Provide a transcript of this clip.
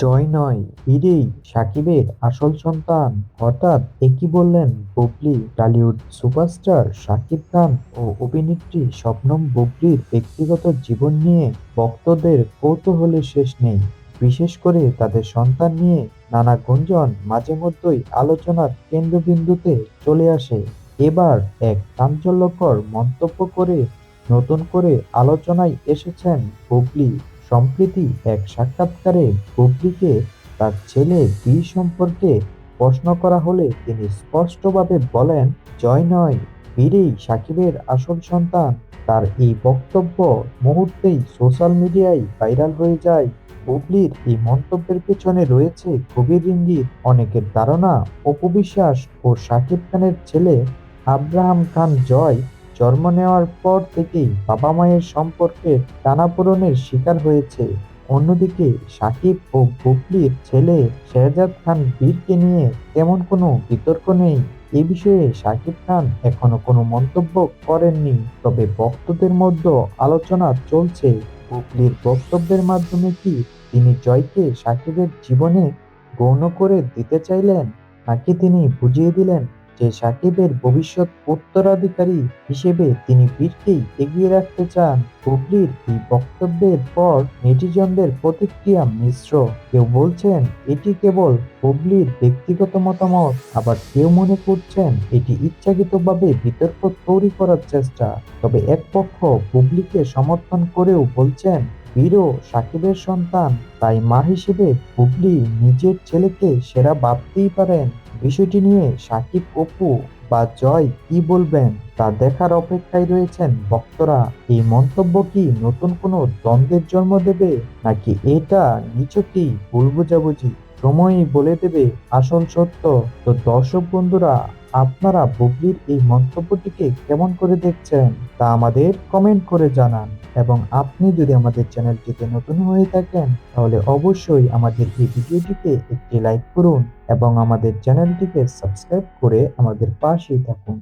জয় নয় বীরেই সাকিবের আসল সন্তান। হঠাৎ একই বললেন, বুবলি, টলিউড সুপারস্টার সাকিব খান ও অভিনেত্রী স্বপ্নম বুবলির ব্যক্তিগত জীবন নিয়ে ভক্তদের কৌতূহলের শেষ নেই। বিশেষ করে তাদের সন্তান নিয়ে নানা গুঞ্জন মাঝে মধ্যেই আলোচনার কেন্দ্রবিন্দুতে চলে আসে। এবার এক চাঞ্চল্যকর মন্তব্য করে নতুন করে আলোচনায় এসেছেন বুবলি। সম্প্রতি এক সাক্ষাৎকারে বুবলিকে তার ছেলে বি সম্পর্কে প্রশ্ন করা হলে তিনি স্পষ্টভাবে বলেন, জয় নয় বীরেই সাকিবের আসল সন্তান। তার এই বক্তব্য মুহূর্তেই সোশ্যাল মিডিয়ায় ভাইরাল হয়ে যায়। বুবলির এই মন্তব্যের পেছনে রয়েছে গভীর ইঙ্গিত। অনেকের ধারণা, অপবিশ্বাস ও সাকিব খানের ছেলে আব্রাহাম খান জয় জন্ম নেওয়ার পর থেকেই বাবা মায়ের সম্পর্কে টানাপোড়েনের শিকার হয়েছে। অন্যদিকে সাকিব ও বুবলির ছেলে শেহজাদ খান বীরকে নিয়ে তেমন কোনো বিতর্ক নেই। এ বিষয়ে সাকিব খান এখনও কোনো মন্তব্য করেননি, তবে ভক্তদের মধ্যে আলোচনা চলছে। বুবলির বক্তব্যের মাধ্যমে কি তিনি জয়কে সাকিবের জীবনে গৌণ করে দিতে চাইলেন, নাকি তিনি বুঝিয়ে দিলেন যে সাকিবের ভবিষ্যৎ উত্তরাধিকারী হিসেবে তিনি বীরকেই এগিয়ে রাখতে চান বুবলির এই বক্তব্যের পর নেটিজনদের প্রতিক্রিয়া মিশ্র। কেউ বলছেন, এটি কেবল বুবলির ব্যক্তিগত মতামত। আবার কেউ মনে করছেন, এটি ইচ্ছাকৃতভাবে বিতর্ক তৈরি করার চেষ্টা। তবে এক পক্ষ বুবলিকে সমর্থন করেও বলছেন, বীরও সাকিবের সন্তান, তাই মা হিসেবে বুবলি নিজের ছেলেকে সেরা ভাবতেই পারেন। বিষয়টি নিয়ে সাকিব, অপু বা জয় কি বলবেন তা দেখার অপেক্ষায় রয়েছেন ভক্তরা। এই মন্তব্য কি নতুন কোনো দ্বন্দ্বের জন্ম দেবে নাকি এটা নিচকেই ভুল বোঝাবুঝি? সময়ই বলে দেবে, আসল সত্য। তো দর্শক বন্ধুরা, আপনারা বুবলির এই মন্তব্যটিকে কেমন করে দেখছেন তা আমাদের কমেন্ট করে জানান। এবং আপনি যদি আমাদের চ্যানেলটিতে নতুন হয়ে থাকেন, তাহলে অবশ্যই আমাদের এই ভিডিওটিকে একটি লাইক করুন এবং আমাদের চ্যানেলটিকে সাবস্ক্রাইব করে আমাদের পাশেই থাকুন।